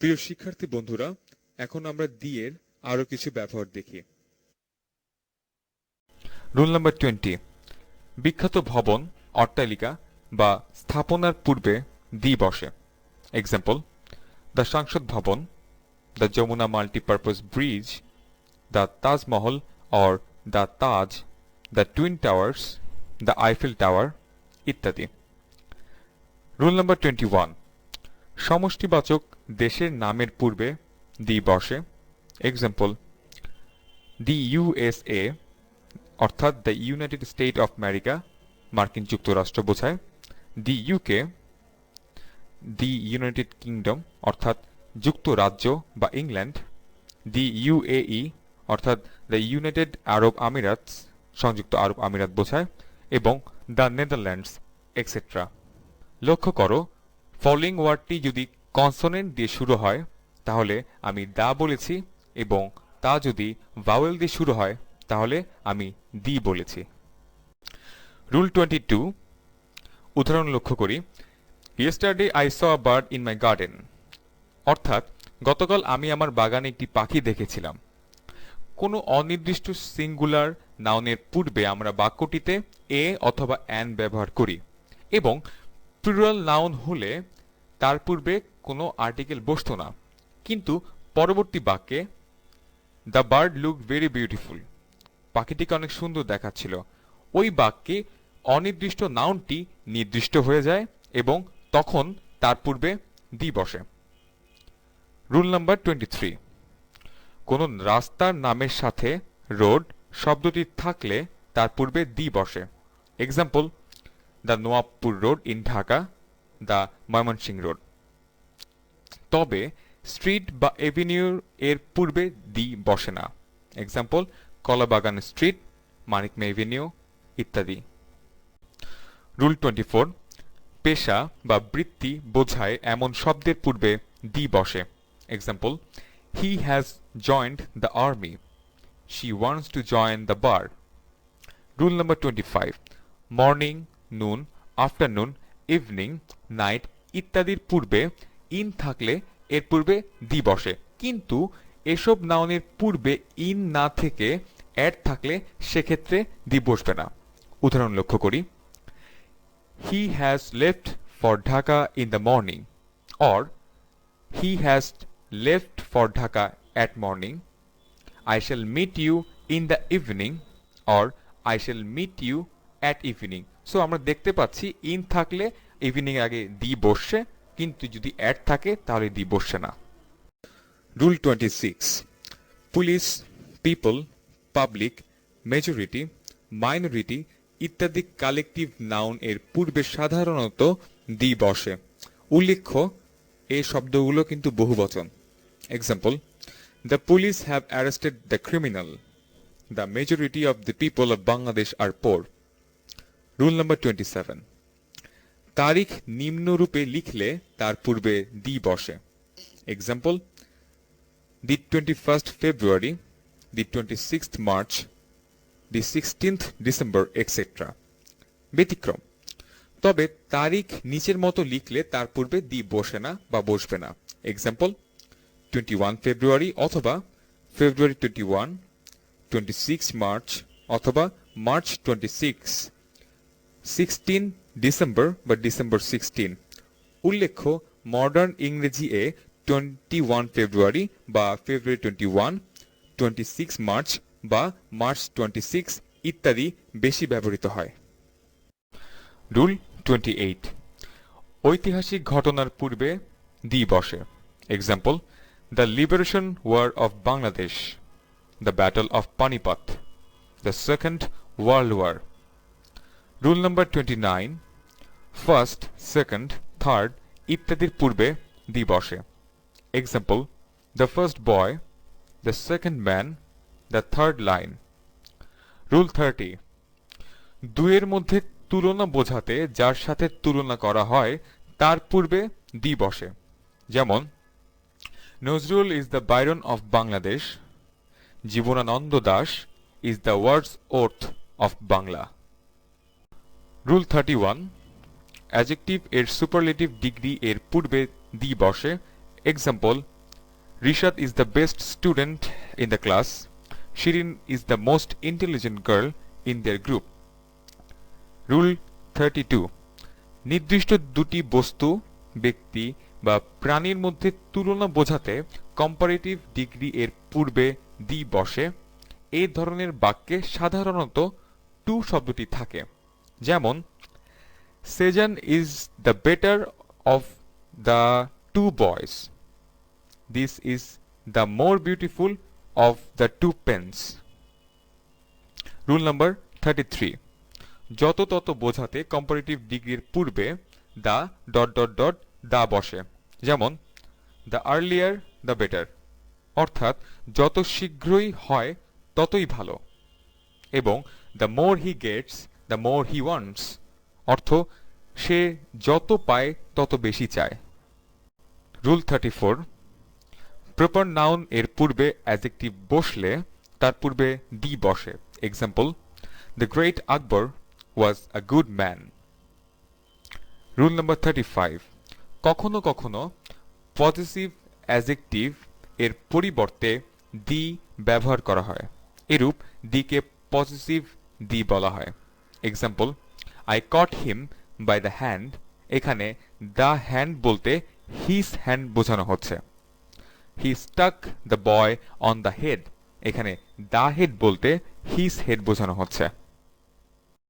প্রিয় শিক্ষার্থী বন্ধুরা, এখন আমরা দি এর আরও কিছু ব্যবহার দেখি। রুল নাম্বার টোয়েন্টি বিখ্যাত ভবন, অট্টালিকা বা স্থাপনার পূর্বে দি বসে। Example the Sangsad Bhaban the Jamuna multipurpose bridge the Taj Mahal or the Taj the Twin Towers the Eiffel Tower ইত্যাদি। রুল নাম্বার টোয়েন্টি ওয়ান সমষ্টিবাচক দেশের নামের পূর্বে দি বসে। এক্সাম্পল দি ইউএসএ অর্থাৎ the United State of America, মার্কিন যুক্তরাষ্ট্র বোঝায়। The UK the United Kingdom, অর্থাৎ যুক্তরাজ্য বা ইংল্যান্ড। দি ইউএই অর্থাৎ দ্য ইউনাইটেড আরব আমিরাতস, সংযুক্ত আরব আমিরাত বোঝায়, এবং দ্য নেদারল্যান্ডস এক্সেট্রা লক্ষ্য করো ফলোইং ওয়ার্ডটি যদি কনসোনেন্ট দিয়ে শুরু হয়, তাহলে আমি দা বলেছি এবং তা যদি ভাওয়েল দিয়ে শুরু হয়, তাহলে আমি দি বলেছি। রুল টোয়েন্টি টু উদাহরণ লক্ষ্য করি। Yesterday I saw bird in my garden অর্থাৎ, গতকাল আমি আমার বাগানে একটি পাখি দেখেছিলাম। কোনো অনির্দিষ্ট সিঙ্গুলার নাউনের পূর্বে আমরা বাক্যটিতে এ অথবা অ্যান ব্যবহার করি এবং প্লুরাল নাউন হলে তার পূর্বে কোনো আর্টিকেল বসতো না। কিন্তু পরবর্তী বাক্যে the bird look very beautiful পাখিটিকে অনেক সুন্দর দেখাচ্ছিল। ওই বাক্যে অনির্দিষ্ট নাউনটি নির্দিষ্ট হয়ে যায় এবং তখন তার পূর্বে দি বসে। রুল নাম্বার টোয়েন্টি থ্রি কোনো রাস্তার নামের সাথে রোড শব্দটি থাকলে তার পূর্বে দি বসে। Example the Nawabpur road in Dhaka the Mymensingh road তবে স্ট্রিট বা এভিনিউর এর পূর্বে দি বসে না। এক্সাম্পল কলাবাগান স্ট্রিট মানিকমে এভিনিউ, ইত্যাদি। রুল টোয়েন্টি ফোর পেশা বা বৃত্তি বোঝায় এমন শব্দের পূর্বে দি বসে। Example he has joined the army she wants to join the bar rule number twenty five morning noon afternoon evening night ইত্যাদির পূর্বে ইন থাকলে এর পূর্বে দি বসে। কিন্তু এসব নাউনের পূর্বে ইন না থেকে অ্যাড থাকলে সেক্ষেত্রে দি বসবে না। উদাহরণ লক্ষ্য করি। He has left for Dhaka in the morning. Or, he has left for Dhaka at morning. I shall meet you in the evening. Or, I shall meet you at evening. So আমরা দেখতে পাচ্ছি in থাকলে evening আগে দি বসছে কিন্তু যদি add থাকে, তাহলে দি বসছে না rule twenty six police people public majority minority ইত্যাদি কালেকটিভ নাউন এর পূর্বে সাধারণত দি বসে। উল্লেখ্য এই শব্দগুলো কিন্তু বহুবচন। Example the police have arrested the criminal the majority of the people of Bangladesh are poor rule number twenty seven তারিখ নিম্নরূপে লিখলে তার পূর্বে দি বসে। Example the twenty first February the twenty sixth March the sixteenth December etcetera ব্যতিক্রম। তবে তারিখ নিচের মতো লিখলে তার পূর্বে দি বসে না বা বসবে না। এক্সাম্পল টোয়েন্টি ওয়ান ফেব্রুয়ারি অথবা February twenty one twenty six March অথবা March twenty six sixteen December বা ডিসেম্বর সিক্সটিন উল্লেখ্য মডার্ন ইংরেজি এ টোয়েন্টি ওয়ান ফেব্রুয়ারি বা February twenty one twenty six March বা মার্চ টোয়েন্টি সিক্স ইত্যাদি বেশি ব্যবহৃত হয়। রুল টোয়েন্টি এইট ঐতিহাসিক ঘটনার পূর্বে দি বসে example the liberation war of Bangladesh the battle of Panipat the second world war rule number twenty nine first second third ইত্যাদির পূর্বে দি বসে। Example the first boy the second man the third line rule thirty দুয়ের মধ্যে তুলনা বোঝাতে যার সাথে তুলনা করা হয়, তার পূর্বে দি বসে। যেমন, Nazrul is the Byron of Bangladesh Jibanananda Das is the Wordsworth of Bangla rule thirty one adjective এর সুপারলেটিভ ডিগ্রি এর পূর্বে দি বসে। Example Rishad is the best student in the class Shirin is the most intelligent girl in their group rule thirty two নির্দিষ্ট দুটি বস্তু, ব্যক্তি বা প্রাণীর মধ্যে তুলনা বোঝাতে কম্পারেটিভ ডিগ্রি এর পূর্বে দি বসে। এই ধরনের বাক্যে সাধারণত টু শব্দটি থাকে। যেমন Sezan is the better of the two boys this is the more beautiful of the two pens rule number thirty three যত তত বোঝাতে কম্পারেটিভ ডিগ্রির পূর্বে the dot dot dot the বসে। যেমন দ্য আর্লিয়ার দ্য বেটার অর্থাৎ, যত শীঘ্রই হয় ততই ভালো। এবং the more he gets the more he wants অর্থ, সে যত পায়, তত বেশি চায়। Rule thirty four proper noun এর পূর্বে অ্যাজেক্টিভ বসলে, তার পূর্বে ডি বসে। Example the great Akbar was a good man rule number thirty five কখনো কখনো পজিটিভ অ্যাজেক্টিভ এর পরিবর্তে দি ব্যবহার করা হয়। এরূপ দিকে পজিটিভ দি বলা হয়। Example I cut him by the hand এখানে দ্য হ্যান্ড বলতে হিস হ্যান্ড বোঝানো হচ্ছে। He stuck the boy on the head এখানে দ্য হেড বলতে হিস হেড বোঝানো হচ্ছে।